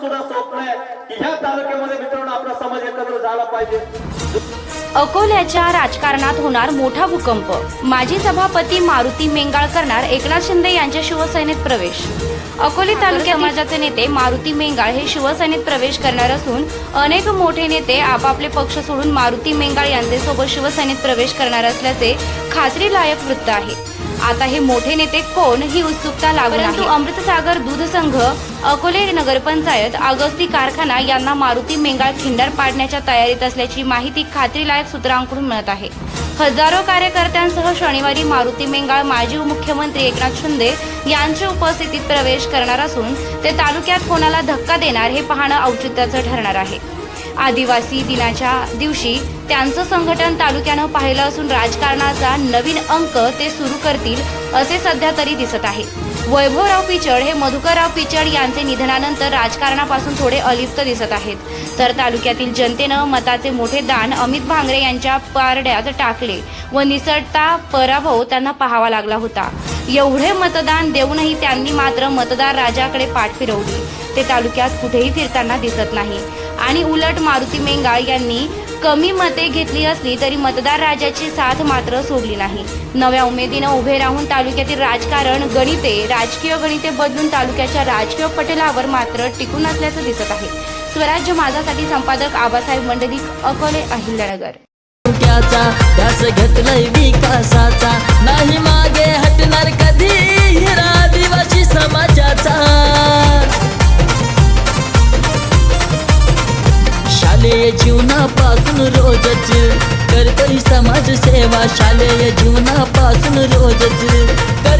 सुद्धा स्वप्न आहे की ह्या तालुक्यामध्ये मित्रांनो आपला समाज एकत्र झाला पाहिजे. अकोल्याच्या राजकारणात होणार मोठा भूकंप. माजी सभापती मारुती मेंगाळ करणार एकनाथ शिंदे यांच्या शिवसेनेत प्रवेश. अकोले तालुक्यात समाजाचे नेते मारुती मेंगाळ हे शिवसेनेत प्रवेश करणार असून अनेक मोठे नेते आपापले पक्ष सोडून मारुती मेंगाळ यांचे सोबत शिवसेनेत प्रवेश करणार असल्याचे खात्रीलायक वृत्त आहे. आता हे मोठे नेते कोण ही उत्सुकता लागून आहे? अमृतसागर दूध संघ अकोले नगरपंचायत अगस्ती कारखाना यांना मारुती मेंगाळ खिंडार पाडण्याच्या तयारीत असल्याची माहिती खात्रीलायक सूत्रांकडून मिळत आहे. हजारो कार्यकर्त्यांसह शनिवारी मारुती मेंगाळ माजी मुख्यमंत्री एकनाथ शिंदे यांच्या उपस्थितीत प्रवेश करणार असून ते तालुक्यात कोणाला धक्का देणार हे पाहणं औचित्याचं ठरणार आहे. आदिवासी दिनाच्या दिवशी त्यांचं संघटन तालुक्यानं पाहिलं असून राजकारणाचा नवीन अंक ते सुरू करतील असे सध्या तरी दिसत आहे. वैभवराव पिचड हे मधुकरराव पिचड यांचे निधनानंतर राजकारणापासून थोडे अलिप्त दिसत आहेत. तर तालुक्यातील जनतेनं मताचे मोठे दान अमित भांगरे यांच्या पारड्यात टाकले व निसटता पराभव त्यांना पाहावा लागला होता. एवढे मतदान देऊनही त्यांनी मात्र मतदार राजाकडे पाठ फिरवली ते तालुक्यात कुठेही फिरताना दिसत नाही. आणि उलट मारुती मेंगाळ यांनी कमी मते घेतली असली तरी मतदार राजाची साथ मात्र सोडली नाही. नव्या उमेदीनं उभे राहून तालुक्यातील राजकारण गणिते राजकीय गणिते बदलून तालुक्याच्या राजकीय पटलावर मात्र टिकून असल्याचं दिसत आहे. स्वराज्य माझासाठी संपादक आबासाहेब मंडलिक अकोले अहिल्यानगर. घेतलाय विकासाचा नाही मागे शालेय जीवनापासून रोजच. करतोय समाज सेवा शालेय जीवनापासून रोजच. कर